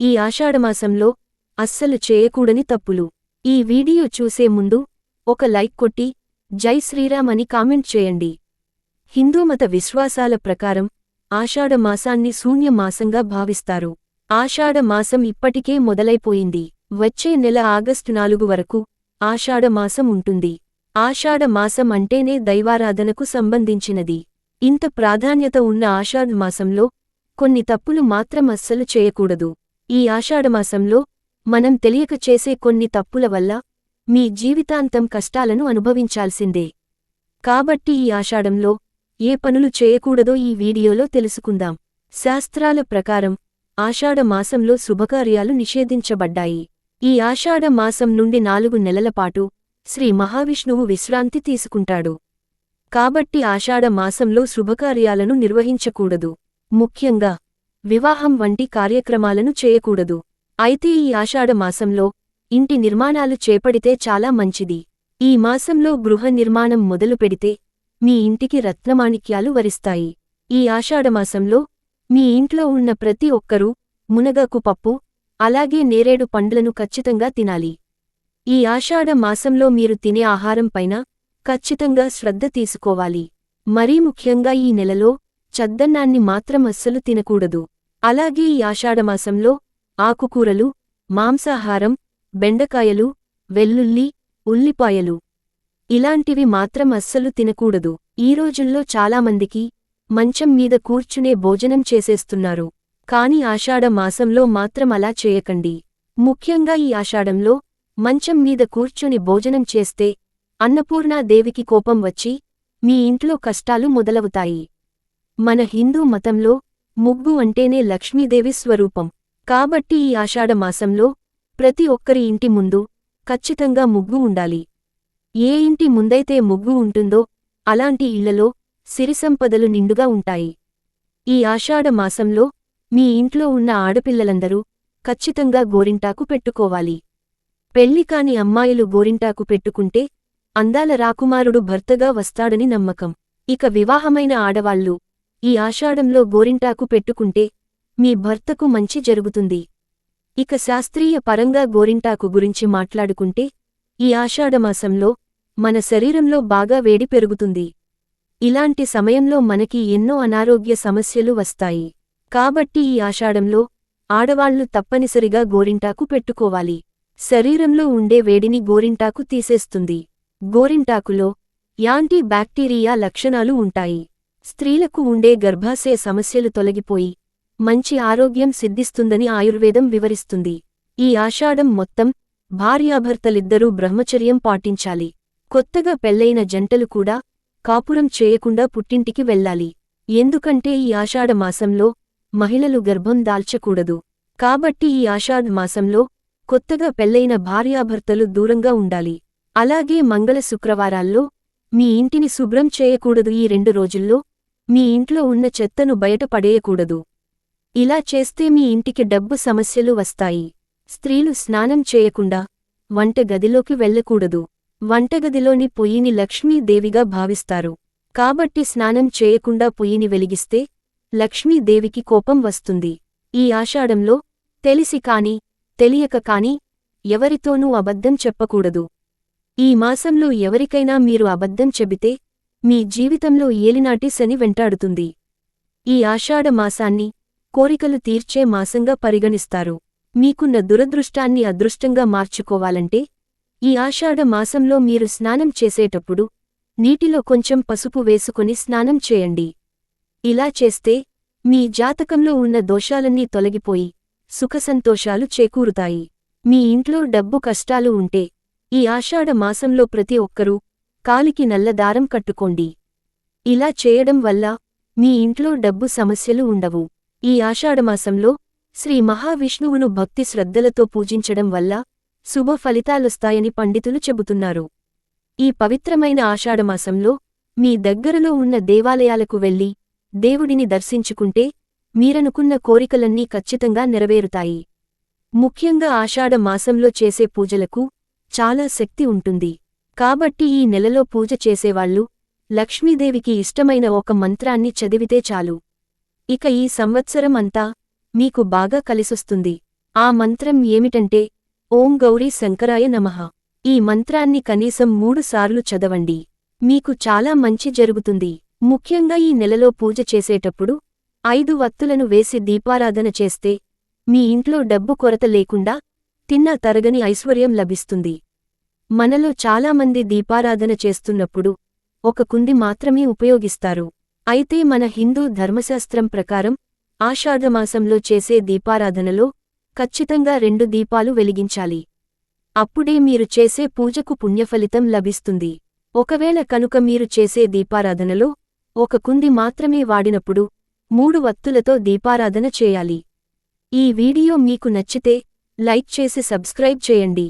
ఈ ఆషాఢమాసంలో అస్సలు చేయకూడని తప్పులు. ఈ వీడియో చూసే ముందు ఒక లైక్ కొట్టి జై శ్రీరామ్ అని కామెంట్ చేయండి. హిందూమత విశ్వాసాల ప్రకారం ఆషాఢ మాసాన్ని శూన్య మాసంగా భావిస్తారు. ఆషాఢ మాసం ఇప్పటికే మొదలైపోయింది. వచ్చే నెల ఆగస్టు నాలుగు వరకు ఆషాఢ మాసం ఉంటుంది. ఆషాఢ మాసం అంటేనే దైవారాధనకు సంబంధించినది. ఇంత ప్రాధాన్యత ఉన్న ఆషాఢ మాసంలో కొన్ని తప్పులు మాత్రం అస్సలు చేయకూడదు. ఈ ఆషాఢమాసంలో మనం తెలియక చేసే కొన్ని తప్పుల వల్ల మీ జీవితాంతం కష్టాలను అనుభవించాల్సిందే. కాబట్టి ఈ ఆషాఢంలో ఏ పనులు చేయకూడదో ఈ వీడియోలో తెలుసుకుందాం. శాస్త్రాల ప్రకారం ఆషాఢ మాసంలో శుభకార్యాలు నిషేధించబడ్డాయి. ఈ ఆషాఢ మాసం నుండి నాలుగు నెలలపాటు శ్రీ మహావిష్ణువు విశ్రాంతి తీసుకుంటాడు. కాబట్టి ఆషాఢ మాసంలో శుభకార్యాలను నిర్వహించకూడదు. ముఖ్యంగా వివాహం వంటి కార్యక్రమాలను చేయకూడదు. అయితే ఈ ఆషాఢ మాసంలో ఇంటి నిర్మాణాలు చేపడితే చాలా మంచిది. ఈ మాసంలో గృహ నిర్మాణం మొదలు పెడితే మీ ఇంటికి రత్నమాణిక్యాలు వరిస్తాయి. ఈ ఆషాఢమాసంలో మీ ఇంట్లో ఉన్న ప్రతి ఒక్కరూ మునగకు పప్పు అలాగే నేరేడు పండ్లను ఖచ్చితంగా తినాలి. ఈ ఆషాఢ మాసంలో మీరు తినే ఆహారం పైన ఖచ్చితంగా శ్రద్ధ తీసుకోవాలి. మరీ ముఖ్యంగా ఈ నెలలో చద్దన్నాన్ని మాత్రం అస్సలు తినకూడదు. అలాగే ఈ ఆషాఢమాసంలో ఆకుకూరలు మాంసాహారం బెండకాయలు వెల్లుల్లి ఉల్లిపాయలు ఇలాంటివి మాత్రం అస్సలు తినకూడదు. ఈ రోజుల్లో చాలామందికి మంచం మీద కూర్చునే భోజనం చేసేస్తున్నారు. కాని ఆషాఢ మాసంలో మాత్రం అలా చేయకండి. ముఖ్యంగా ఈ ఆషాఢంలో మంచం మీద కూర్చుని భోజనం చేస్తే అన్నపూర్ణాదేవికి కోపం వచ్చి మీ ఇంట్లో కష్టాలు మొదలవుతాయి. మన హిందూ మతంలో ముగ్గు అంటేనే లక్ష్మీదేవి స్వరూపం. కాబట్టి ఈ ఆషాఢమాసంలో ప్రతి ఒక్కరి ఇంటి ముందు ఖచ్చితంగా ముగ్గు ఉండాలి. ఏ ఇంటి ముందైతే ముగ్గు ఉంటుందో అలాంటి ఇళ్ళలో సిరిసంపదలు నిండుగా ఉంటాయి. ఈ ఆషాఢమాసంలో మీ ఇంట్లో ఉన్న ఆడపిల్లలందరూ ఖచ్చితంగా గోరింటాకు పెట్టుకోవాలి. పెళ్ళికాని అమ్మాయిలు గోరింటాకు పెట్టుకుంటే అందాల రాకుమారుడు భర్తగా వస్తాడని నమ్మకం. ఇక వివాహమైన ఆడవాళ్ళు ఈ ఆషాఢంలో గోరింటాకు పెట్టుకుంటే మీ భర్తకు మంచి జరుగుతుంది. ఇక శాస్త్రీయ పరంగా గోరింటాకు గురించి మాట్లాడుకుంటే ఈ ఆషాఢమాసంలో మన శరీరంలో బాగా వేడి పెరుగుతుంది. ఇలాంటి సమయంలో మనకి ఎన్నో అనారోగ్య సమస్యలు వస్తాయి. కాబట్టి ఈ ఆషాఢంలో ఆడవాళ్ళు తప్పనిసరిగా గోరింటాకు పెట్టుకోవాలి. శరీరంలో ఉండే వేడిని గోరింటాకు తీసేస్తుంది. గోరింటాకులో యాంటీ బ్యాక్టీరియా లక్షణాలు ఉంటాయి. స్త్రీలకు ఉండే గర్భాశయ సమస్యలు తొలగిపోయి మంచి ఆరోగ్యం సిద్ధిస్తుందని ఆయుర్వేదం వివరిస్తుంది. ఈ ఆషాఢం మొత్తం భార్యాభర్తలిద్దరూ బ్రహ్మచర్యం పాటించాలి. కొత్తగా పెళ్ళైన జంటలు కూడా కాపురం చేయకుండా పుట్టింటికి వెళ్ళాలి. ఎందుకంటే ఈ ఆషాఢమాసంలో మహిళలు గర్భం దాల్చకూడదు. కాబట్టి ఈ ఆషాఢమాసంలో కొత్తగా పెళ్ళైన భార్యాభర్తలు దూరంగా ఉండాలి. అలాగే మంగళ శుక్రవారాల్లో మీ ఇంటిని శుభ్రం చేయకూడదు ఈ రెండు రోజుల్లో. మీ ఇంట్లో ఉన్న చెత్తను బయట పడేయకూడదు ఇలా చేస్తే మీ ఇంటికి డబ్బు సమస్యలు వస్తాయి. స్త్రీలు స్నానం చేయకుండా వంటగదిలోకి వెళ్ళకూడదు. వంటగదిలోని పొయ్యిని లక్ష్మీదేవిగా భావిస్తారు. కాబట్టి స్నానం చేయకుండా పొయ్యిని వెలిగిస్తే లక్ష్మీదేవికి కోపం వస్తుంది. ఈ ఆషాఢంలో తెలిసి కాని తెలియక కాని ఎవరితోనూ అబద్ధం చెప్పకూడదు. ఈ మాసంలో ఎవరికైనా మీరు అబద్ధం చెబితే మీ జీవితంలో ఏలినాటి శని వెంటాడుతుంది. ఈ ఆషాఢ మాసాన్ని కోరికలు తీర్చే మాసంగా పరిగణిస్తారు. మీకున్న దురదృష్టాన్ని అదృష్టంగా మార్చుకోవాలంటే ఈ ఆషాఢ మాసంలో మీరు స్నానం చేసేటప్పుడు నీటిలో కొంచెం పసుపు వేసుకుని స్నానం చేయండి. ఇలా చేస్తే మీ జాతకంలో ఉన్న దోషాలన్నీ తొలగిపోయి సుఖసంతోషాలు చేకూరుతాయి. మీ ఇంట్లో డబ్బు కష్టాలు ఉంటే ఈ ఆషాఢ మాసంలో ప్రతి ఒక్కరూ కాలికి నల్ల దారం కట్టుకోండి. ఇలా చేయడం వల్ల మీ ఇంట్లో డబ్బు సమస్యలు ఉండవు. ఈ ఆషాఢమాసంలో శ్రీ మహావిష్ణువును భక్తి శ్రద్ధలతో పూజించడం వల్ల శుభ ఫలితాలొస్తాయని పండితులు చెబుతున్నారు. ఈ పవిత్రమైన ఆషాఢమాసంలో మీ దగ్గరలో ఉన్న దేవాలయాలకు వెళ్ళి దేవుడిని దర్శించుకుంటే మీరనుకున్న కోరికలన్నీ ఖచ్చితంగా నెరవేరుతాయి. ముఖ్యంగా ఆషాఢ మాసంలో చేసే పూజలకు చాలా శక్తి ఉంటుంది. కాబట్టి ఈ నెలలో పూజ చేసేవాళ్ళు లక్ష్మీదేవికి ఇష్టమైన ఒక మంత్రాన్ని చదివితే చాలు. ఇక ఈ సంవత్సరం అంతా మీకు బాగా కలిసొస్తుంది. ఆ మంత్రం ఏమిటంటే ఓం గౌరీ శంకరాయ నమః. ఈ మంత్రాన్ని కనీసం మూడు సార్లు చదవండి. మీకు చాలా మంచి జరుగుతుంది. ముఖ్యంగా ఈ నెలలో పూజ చేసేటప్పుడు ఐదు వత్తులను వేసి దీపారాధన చేస్తే మీ ఇంట్లో డబ్బు కొరత లేకుండా తిన్నా తరగని ఐశ్వర్యం లభిస్తుంది. మనలో చాలామంది దీపారాధన చేస్తున్నప్పుడు ఒక కుంది మాత్రమే ఉపయోగిస్తారు. అయితే మన హిందూ ధర్మశాస్త్రం ప్రకారం ఆషాఢమాసంలో చేసే దీపారాధనలో ఖచ్చితంగా రెండు దీపాలు వెలిగించాలి. అప్పుడే మీరు చేసే పూజకు పుణ్యఫలితం లభిస్తుంది. ఒకవేళ కనుక మీరు చేసే దీపారాధనలో ఒక కుంది మాత్రమే వాడినప్పుడు మూడు వత్తులతో దీపారాధన చేయాలి. ఈ వీడియో మీకు నచ్చితే లైక్ చేసి సబ్స్క్రైబ్ చేయండి.